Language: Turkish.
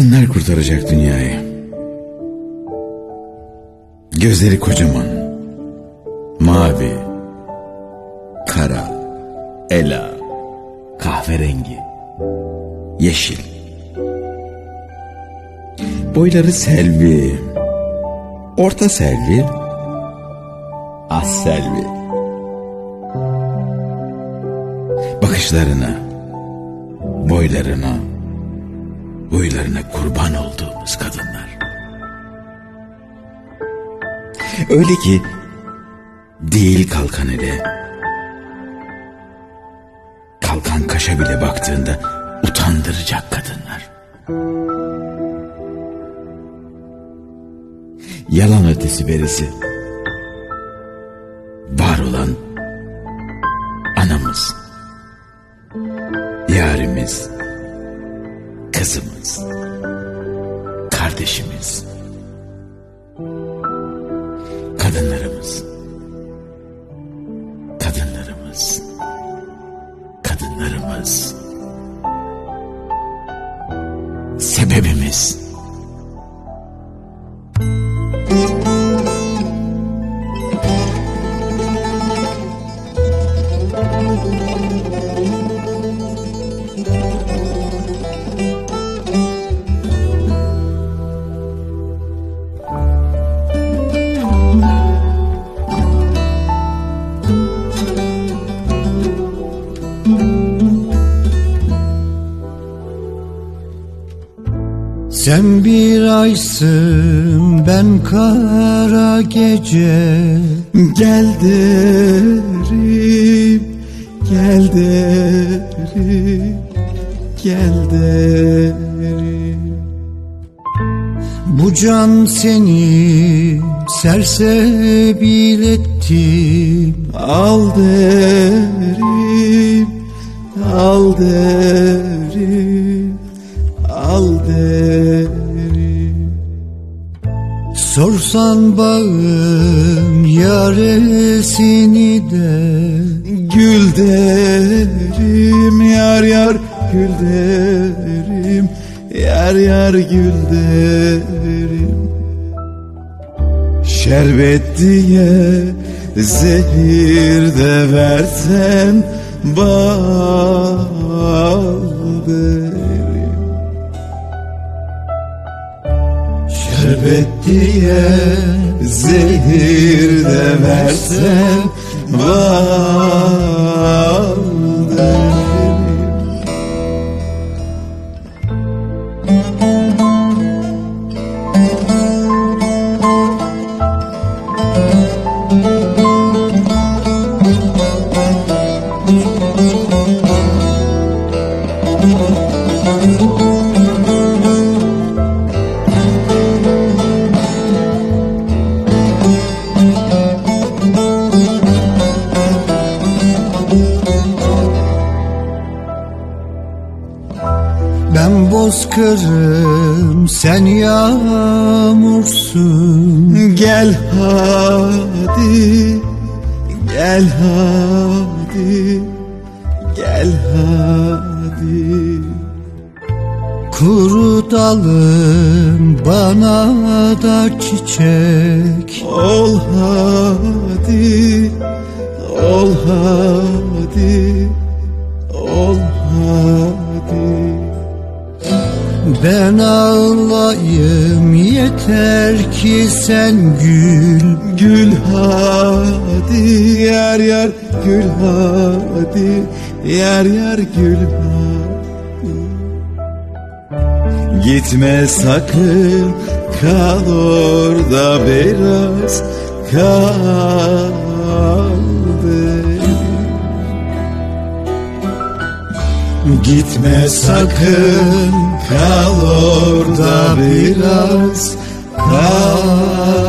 Kadınlar kurtaracak dünyayı. Gözleri kocaman. Mavi. Kara. Ela. Kahverengi. Yeşil. Boyları selvi. Orta selvi. Az selvi. Bakışlarına, boylarına, huylarına kurban olduğumuz kadınlar. Öyle ki değil kalkan ele, kalkan kaşa bile baktığında utandıracak kadınlar. Yalan ötesi berisi, var olan anamız, yarimiz, kızımız, kardeşimiz, kadınlarımız, kadınlarımız, kadınlarımız, sebebimiz. Sen bir aysın ben kara gece. Gel derim, gel derim, gel derim. Bu can seni sersebil ettim Al derim, al derim, Sorsan bağım yaresini de Gül derim, yar yar gül derim, yar yar gül derim. Şerbet diye zehir de versen bal derim. Şerbet diye zehir de versen bal Ben bozkırım sen yağmursun. Gel hadi, gel hadi, gel hadi. Kuru dalım bana da çiçek. Ol hadi, ol hadi, Ben ağlayayım yeter ki sen gül Gül hadi, yar yar gül hadi, yar yar gül hadi. Gitme sakın, kal orada biraz, kal derim. Gitme sakın, kal orada biraz, kal